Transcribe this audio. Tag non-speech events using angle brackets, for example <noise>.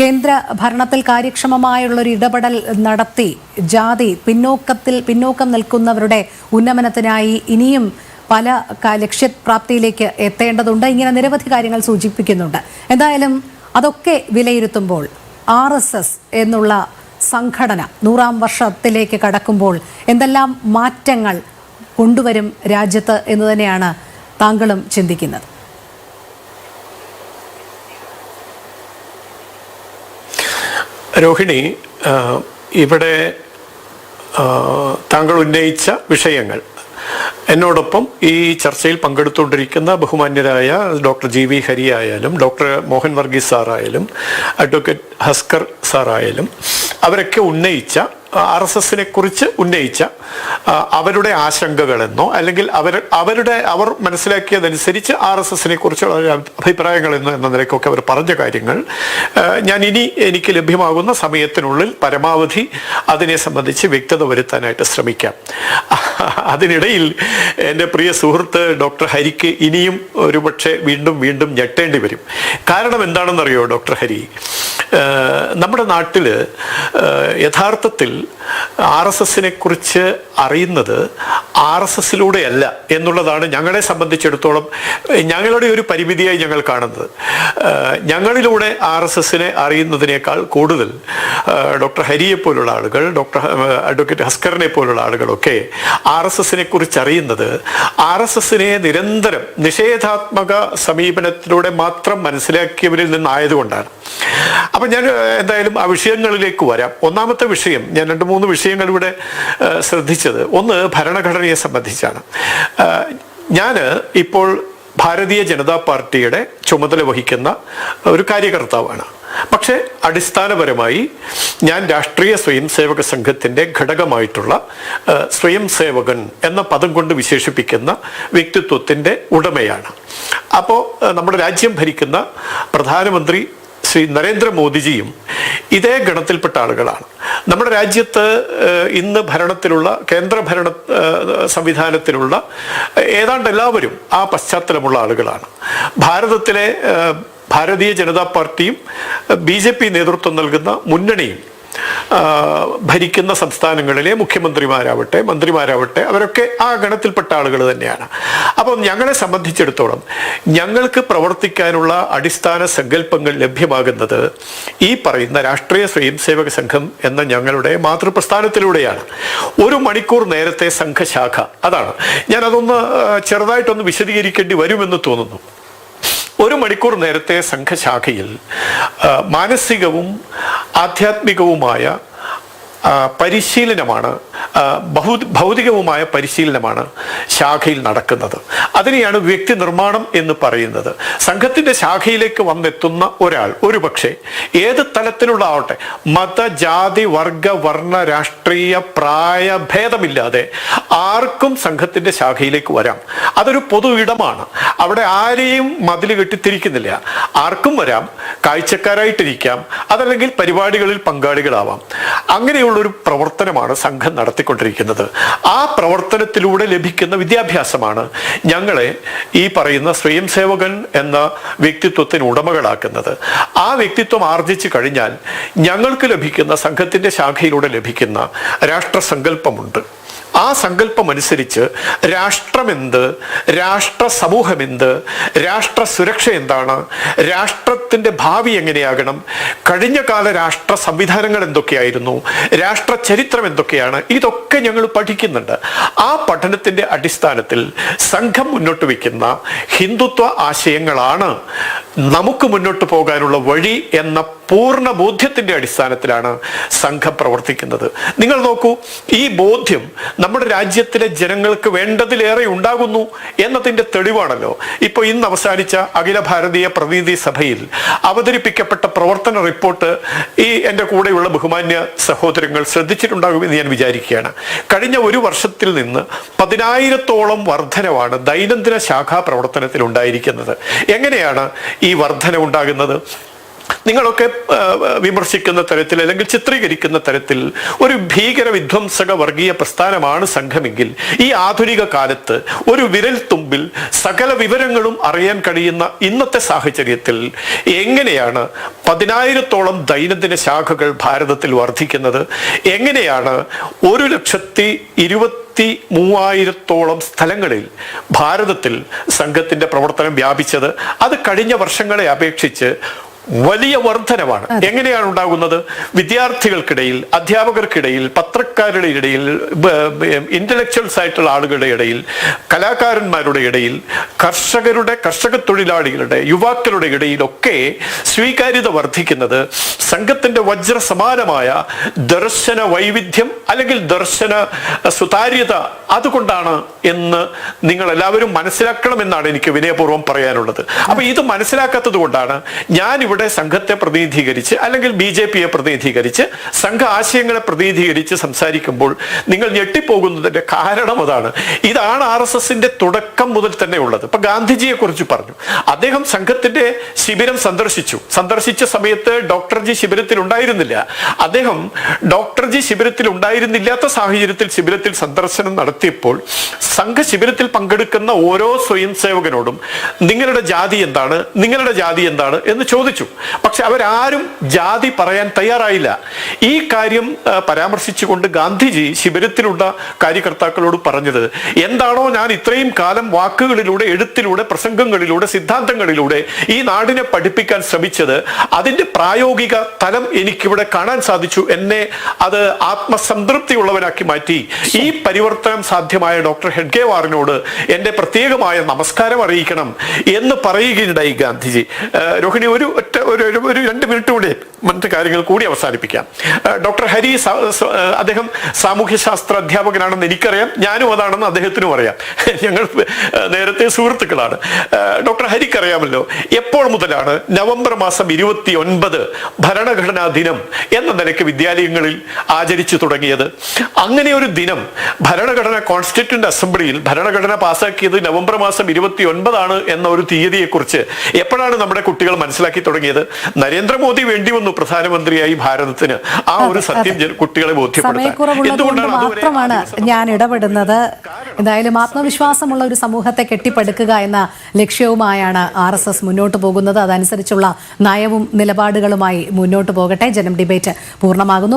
കേന്ദ്ര ഭരണത്തിൽ കാര്യക്ഷമമായുള്ള ഒരു ഇടപെടൽ നടത്തി ജാതി പിന്നോക്കത്തിൽ പിന്നോക്കം നിൽക്കുന്നവരുടെ ഉന്നമനത്തിനായി ഇനിയും പല ലക്ഷ്യപ്രാപ്തിയിലേക്ക് എത്തേണ്ടതുണ്ട്. ഇങ്ങനെ നിരവധി കാര്യങ്ങൾ സൂചിപ്പിക്കുന്നുണ്ട്. എന്തായാലും അതൊക്കെ വിലയിരുത്തുമ്പോൾ ആർ എസ് എസ് എന്നുള്ള സംഘടന നൂറാം വർഷത്തിലേക്ക് കടക്കുമ്പോൾ എന്തെല്ലാം മാറ്റങ്ങൾ കൊണ്ടുവരും രാജ്യത്ത് എന്ന് തന്നെയാണ് താങ്കളും ചിന്തിക്കുന്നത്. രോഹിണി ഇവിടെ താങ്കൾ ഉന്നയിച്ച വിഷയങ്ങൾ. എന്നോടൊപ്പം ഈ ചർച്ചയിൽ പങ്കെടുത്തുകൊണ്ടിരിക്കുന്ന ബഹുമാന്യരായ ഡോക്ടർ ജി വി ഹരി ആയാലും ഡോക്ടർ മോഹൻ വർഗീസ് സാറായാലും അഡ്വക്കേറ്റ് ഹസ്കർ സാറായാലും അവരൊക്കെ ഉന്നയിച്ച ആർ എസ് എസിനെ കുറിച്ച് ഉന്നയിച്ച അവരുടെ ആശങ്കകളെന്നോ അല്ലെങ്കിൽ അവർ അവരുടെ അവർ മനസ്സിലാക്കിയതനുസരിച്ച് ആർ എസ് എസിനെ കുറിച്ചുള്ള അഭിപ്രായങ്ങൾ അഭിപ്രായങ്ങളെന്നോ എന്ന നിലയ്ക്കൊക്കെ അവർ പറഞ്ഞ കാര്യങ്ങൾ. ഞാൻ ഇനി എനിക്ക് ലഭ്യമാകുന്ന സമയത്തിനുള്ളിൽ പരമാവധി അതിനെ സംബന്ധിച്ച് വ്യക്തത വരുത്താനായിട്ട് ശ്രമിക്കാം. <laughs> അതിനിടയിൽ എന്റെ പ്രിയ സുഹൃത്ത് ഡോക്ടർ ഹരിക്ക് ഇനിയും ഒരുപക്ഷെ വീണ്ടും വീണ്ടും ഞെട്ടേണ്ടി വരും. കാരണം എന്താണെന്നറിയോ ഡോക്ടർ ഹരി? നമ്മുടെ നാട്ടിൽ യഥാർത്ഥത്തിൽ ആർ എസ് എസിനെ കുറിച്ച് അറിയുന്നത് ആർ എസ് എസിലൂടെയല്ല എന്നുള്ളതാണ് ഞങ്ങളെ സംബന്ധിച്ചിടത്തോളം ഞങ്ങളുടെ ഒരു പരിമിതിയായി ഞങ്ങൾ കാണുന്നത്. ഞങ്ങളിലൂടെ ആർ എസ് എസിനെ അറിയുന്നതിനേക്കാൾ കൂടുതൽ ഡോക്ടർ ഹരിയെ പോലുള്ള ആളുകൾ ഡോക്ടർ അഡ്വക്കേറ്റ് ഹസ്കറിനെ പോലുള്ള ആളുകളൊക്കെ ആർ എസ് എസിനെ കുറിച്ച് അറിയുന്നത് ആർ എസ് എസിനെ നിരന്തരം നിഷേധാത്മക സമീപനത്തിലൂടെ മാത്രം മനസ്സിലാക്കിയവരിൽ നിന്നായതുകൊണ്ടാണ്. അപ്പൊ ഞാൻ എന്തായാലും ആ വിഷയങ്ങളിലേക്ക് വരാം. ഒന്നാമത്തെ വിഷയം ഞാൻ രണ്ട് മൂന്ന് വിഷയങ്ങൾ ഇവിടെ ശ്രദ്ധിച്ചത്. ഒന്ന് ഭരണഘടനയെ സംബന്ധിച്ചാണ്. ഞാൻ ഇപ്പോൾ ഭാരതീയ ജനതാ പാർട്ടിയുടെ ചുമതല വഹിക്കുന്ന ഒരു കാര്യകർത്താവാണ്. പക്ഷേ അടിസ്ഥാനപരമായി ഞാൻ രാഷ്ട്രീയ സ്വയം സേവക സംഘത്തിന്റെ ഘടകമായിട്ടുള്ള സ്വയം സേവകൻ എന്ന പദം കൊണ്ട് വിശേഷിപ്പിക്കുന്ന വ്യക്തിത്വത്തിന്റെ ഉടമയാണ്. അപ്പോൾ നമ്മുടെ രാജ്യം ഭരിക്കുന്ന പ്രധാനമന്ത്രി ശ്രീ നരേന്ദ്രമോദിജിയും ഇതേ ഗണത്തിൽപ്പെട്ട ആളുകളാണ്. നമ്മുടെ രാജ്യത്ത് ഇന്ന് ഭരണത്തിലുള്ള കേന്ദ്ര ഭരണ സംവിധാനത്തിലുള്ള ഏതാണ്ട് എല്ലാവരും ആ പശ്ചാത്തലമുള്ള ആളുകളാണ്. ഭാരതത്തിലെ ഭാരതീയ ജനതാ പാർട്ടിയും ബി ജെ പി നേതൃത്വം നൽകുന്ന മുന്നണിയും ഭരിക്കുന്ന സംസ്ഥാനങ്ങളിലെ മുഖ്യമന്ത്രിമാരാവട്ടെ മന്ത്രിമാരാവട്ടെ അവരൊക്കെ ആ ഗണത്തിൽപ്പെട്ട ആളുകൾ തന്നെയാണ്. അപ്പം ഞങ്ങളെ സംബന്ധിച്ചിടത്തോളം ഞങ്ങൾക്ക് പ്രവർത്തിക്കാനുള്ള അടിസ്ഥാന സങ്കല്പങ്ങൾ ലഭ്യമാകുന്നത് ഈ പറയുന്ന രാഷ്ട്രീയ സ്വയം സേവക സംഘം എന്ന ഞങ്ങളുടെ മാതൃപ്രസ്ഥാനത്തിലൂടെയാണ്. ഒരു മണിക്കൂർ നേരത്തെ സംഘശാഖ അതാണ്. ഞാൻ അതൊന്ന് ചെറുതായിട്ടൊന്ന് വിശദീകരിക്കേണ്ടി വരുമെന്ന് തോന്നുന്നു. ഒരു മണിക്കൂർ നേരത്തെ സംഘശാഖയിൽ മാനസികവും ആധ്യാത്മികവുമായ പരിശീലനമാണ് ഭൗതികവുമായ പരിശീലനമാണ് ശാഖയിൽ നടക്കുന്നത്. അതിനെയാണ് വ്യക്തി നിർമ്മാണം എന്ന് പറയുന്നത്. സംഘത്തിന്റെ ശാഖയിലേക്ക് വന്നെത്തുന്ന ഒരാൾ ഒരുപക്ഷെ ഏത് തലത്തിലുള്ള ആവട്ടെ മത ജാതി വർഗ വർണ രാഷ്ട്രീയ പ്രായ ഭേദമില്ലാതെ ആർക്കും സംഘത്തിന്റെ ശാഖയിലേക്ക് വരാം. അതൊരു പൊതു ഇടമാണ്. അവിടെ ആരെയും മതിൽ കെട്ടിത്തിരിക്കുന്നില്ല. ആർക്കും വരാം. കാഴ്ചക്കാരായിട്ടിരിക്കാം. അതല്ലെങ്കിൽ പരിപാടികളിൽ പങ്കാളികളാവാം. അങ്ങനെയുള്ള ഒരു പ്രവർത്തനമാണ് സംഘം നടത്തിക്കൊണ്ടിരിക്കുന്നത്. ആ പ്രവർത്തനത്തിലൂടെ ലഭിക്കുന്ന വിദ്യാഭ്യാസമാണ് ഞങ്ങളെ ഈ പറയുന്ന സ്വയം സേവകൻ എന്ന വ്യക്തിത്വത്തിന് ഉടമകളാക്കുന്നത്. ആ വ്യക്തിത്വം ആർജിച്ചു കഴിഞ്ഞാൽ ഞങ്ങൾക്ക് ലഭിക്കുന്ന സംഘത്തിന്റെ ശാഖയിലൂടെ ലഭിക്കുന്ന രാഷ്ട്രസങ്കല്പമുണ്ട്. ആ സങ്കല്പമനുസരിച്ച് രാഷ്ട്രമെന്ത് രാഷ്ട്ര സമൂഹമെന്ത് രാഷ്ട്ര സുരക്ഷ എന്താണ് രാഷ്ട്രത്തിന്റെ ഭാവി എങ്ങനെയാകണം കഴിഞ്ഞ കാല രാഷ്ട്ര സംവിധാനങ്ങൾ എന്തൊക്കെയായിരുന്നു രാഷ്ട്ര ചരിത്രം എന്തൊക്കെയാണ് ഇതൊക്കെ ഞങ്ങൾ പഠിക്കുന്നുണ്ട്. ആ പഠനത്തിന്റെ അടിസ്ഥാനത്തിൽ സംഘം മുന്നോട്ട് വയ്ക്കുന്ന ഹിന്ദുത്വ ആശയങ്ങളാണ് നമുക്ക് മുന്നോട്ട് പോകാനുള്ള വഴി എന്ന പൂർണ ബോധ്യത്തിന്റെ അടിസ്ഥാനത്തിലാണ് സംഘം പ്രവർത്തിക്കുന്നത്. നിങ്ങൾ നോക്കൂ ഈ ബോധ്യം നമ്മുടെ രാജ്യത്തിലെ ജനങ്ങൾക്ക് വേണ്ടതിലേറെ ഉണ്ടാകുന്നു എന്നതിന്റെ തെളിവാണല്ലോ. ഇപ്പോൾ ഇന്ന് അവസാനിച്ച അഖില ഭാരതീയ പ്രതിനിധി സഭയിൽ അവതരിപ്പിക്കപ്പെട്ട പ്രവർത്തന റിപ്പോർട്ട് ഈ എന്റെ കൂടെയുള്ള ബഹുമാന്യ സഹോദരങ്ങൾ ശ്രദ്ധിച്ചിട്ടുണ്ടാകുമെന്ന് ഞാൻ വിചാരിക്കുകയാണ്. കഴിഞ്ഞ ഒരു വർഷത്തിൽ നിന്ന് പതിനായിരത്തോളം വർധനവാണ് ദൈനംദിന ശാഖാ പ്രവർത്തനത്തിൽ ഉണ്ടായിരിക്കുന്നത് എങ്ങനെയാണ് ഈ വർധന ഉണ്ടാകുന്നത് നിങ്ങളൊക്കെ വിമർശിക്കുന്ന തരത്തിൽ അല്ലെങ്കിൽ ചിത്രീകരിക്കുന്ന തരത്തിൽ ഒരു ഭീകര വിധ്വംസക വർഗീയ പ്രസ്ഥാനമാണ് സംഘമെങ്കിൽ ഈ ആധുനിക കാലത്ത് ഒരു വിരൽ തുമ്പിൽ സകല വിവരങ്ങളും അറിയാൻ കഴിയുന്ന ഇന്നത്തെ സാഹചര്യത്തിൽ എങ്ങനെയാണ് പതിനായിരത്തോളം ദൈനംദിന ശാഖകൾ ഭാരതത്തിൽ വർദ്ധിക്കുന്നത്? എങ്ങനെയാണ് ഒരു ലക്ഷത്തി ഇരുപത്തി മൂവായിരത്തോളം സ്ഥലങ്ങളിൽ ഭാരതത്തിൽ സംഘത്തിന്റെ പ്രവർത്തനം വ്യാപിച്ചത്? അത് കഴിഞ്ഞ വർഷങ്ങളെ അപേക്ഷിച്ച് വലിയ വർധനമാണ് എങ്ങനെയാണ് ഉണ്ടാകുന്നത്? വിദ്യാർത്ഥികൾക്കിടയിൽ അധ്യാപകർക്കിടയിൽ പത്രക്കാരുടെ ഇടയിൽ ഇന്റലക്ച്വൽസ് ആയിട്ടുള്ള ആളുകളുടെ ഇടയിൽ കലാകാരന്മാരുടെ ഇടയിൽ കർഷകരുടെ കർഷക തൊഴിലാളികളുടെ യുവാക്കളുടെ ഇടയിലൊക്കെ സ്വീകാര്യത വർദ്ധിക്കുന്നത് സംഘത്തിന്റെ വജ്ര സമാനമായ ദർശന വൈവിധ്യം അല്ലെങ്കിൽ ദർശന സുതാര്യത അതുകൊണ്ടാണ് എന്ന് നിങ്ങൾ എല്ലാവരും മനസ്സിലാക്കണം എന്നാണ് എനിക്ക് വിനയപൂർവം പറയാനുള്ളത്. അപ്പൊ ഇത് മനസ്സിലാക്കാത്തത് കൊണ്ടാണ് ഞാൻ ഇവിടെ സംഘത്തെ പ്രതിനിധീകരിച്ച് അല്ലെങ്കിൽ ബി ജെ പിയെ പ്രതിനിധീകരിച്ച് സംഘ ആശയങ്ങളെ പ്രതിനിധീകരിച്ച് സംസാരിക്കുമ്പോൾ നിങ്ങൾ ഞെട്ടിപ്പോകുന്നതിന്റെ കാരണം അതാണ്. ഇതാണ് ആർ എസ് എസിന്റെ തുടക്കം മുതൽ തന്നെ ഉള്ളത്. ഇപ്പൊ ഗാന്ധിജിയെ കുറിച്ച് പറഞ്ഞു. അദ്ദേഹം സംഘത്തിന്റെ ശിബിരം സന്ദർശിച്ചു. സന്ദർശിച്ച സമയത്ത് ഡോക്ടർ ജി ശിബിരത്തിൽ ഉണ്ടായിരുന്നില്ല. അദ്ദേഹം ഡോക്ടർ ജി ശിബിരത്തിൽ ഉണ്ടായിരുന്നില്ലാത്ത സാഹചര്യത്തിൽ ശിബിരത്തിൽ സന്ദർശനം നടത്തിയപ്പോൾ സംഘ ശിബിരത്തിൽ പങ്കെടുക്കുന്ന ഓരോ സ്വയം സേവകനോടും നിങ്ങളുടെ ജാതി എന്താണ്? നിങ്ങളുടെ ജാതി എന്താണ്? എന്ന് ചോദിച്ചു. പക്ഷെ അവരാരും ജാതി പറയാൻ തയ്യാറായില്ല. ഈ കാര്യം പരാമർശിച്ചുകൊണ്ട് ഗാന്ധിജി ശിബിരത്തിലുള്ള കാര്യകർത്താക്കളോട് പറഞ്ഞത് എന്താണോ ഞാൻ ഇത്രയും കാലം വാക്കുകളിലൂടെ എഴുത്തിലൂടെ പ്രസംഗങ്ങളിലൂടെ സിദ്ധാന്തങ്ങളിലൂടെ ഈ നാടിനെ പഠിപ്പിക്കാൻ ശ്രമിച്ചത് അതിന്റെ പ്രായോഗിക തലം എനിക്കിവിടെ കാണാൻ സാധിച്ചു എന്നെ അത് ആത്മസംതൃപ്തിയുള്ളവനാക്കി മാറ്റി. ഈ പരിവർത്തനം സാധ്യമായ ഡോക്ടർ ഹെഡ്ഗേവാറിനോട് എന്റെ പ്രത്യേകമായ നമസ്കാരം അറിയിക്കണം എന്ന് പറയുകയുണ്ടായി ഗാന്ധിജി. രോഹിണി ഒരു ഒറ്റ ഒരു ഒരു- രണ്ട് മിനിറ്റ് കൂടി മറ്റു കാര്യങ്ങൾ കൂടി അവസാനിപ്പിക്കാം. ഡോക്ടർ ഹരി അദ്ദേഹം സാമൂഹ്യശാസ്ത്ര അധ്യാപകനാണെന്ന് എനിക്കറിയാം. ഞാനും അതാണെന്ന് അദ്ദേഹത്തിനും അറിയാം. <laughs> ഞങ്ങൾ നേരത്തെ സുഹൃത്തുക്കളാണ്. ഡോക്ടർ ഹരിക്ക് അറിയാമല്ലോ എപ്പോൾ മുതലാണ് നവംബർ മാസം ഇരുപത്തി ഒൻപത് ഭരണഘടനാ ദിനം എന്ന നിലയ്ക്ക് വിദ്യാലയങ്ങളിൽ ആചരിച്ചു തുടങ്ങിയത്? അങ്ങനെ ഒരു ദിനം ഭരണഘടന കോൺസ്റ്റിറ്റ്യൂന്റ് അസംബ്ലിയിൽ ഭരണഘടന പാസാക്കിയത് നവംബർ മാസം ഇരുപത്തി ഒൻപതാണ് എന്ന ഒരു തീയതിയെക്കുറിച്ച് എപ്പോഴാണ് നമ്മുടെ കുട്ടികൾ മനസ്സിലാക്കി തുടങ്ങിയത്. നരേന്ദ്രമോദി വേണ്ടി വന്നു പ്രധാനമന്ത്രിയായി ഭാരതത്തിന്. ആ ഒരു സത്യം കുട്ടികളെ ബോധ്യപ്പെടുത്താൻ. എന്തുകൊണ്ടാണ് മാത്രമാണ് ഞാൻ ഇടപെടുന്നത്. എന്തായാലും ആത്മവിശ്വാസമുള്ള ഒരു സമൂഹത്തെ കെട്ടിപ്പടുക്കുക എന്ന ലക്ഷ്യവുമായാണ് ആർ എസ് എസ് മുന്നോട്ട് പോകുന്നത്. അതനുസരിച്ചുള്ള നയവും നിലപാടുകളുമായി മുന്നോട്ട് പോകട്ടെ. ജനം ഡിബേറ്റ് പൂർണമാകുന്നു.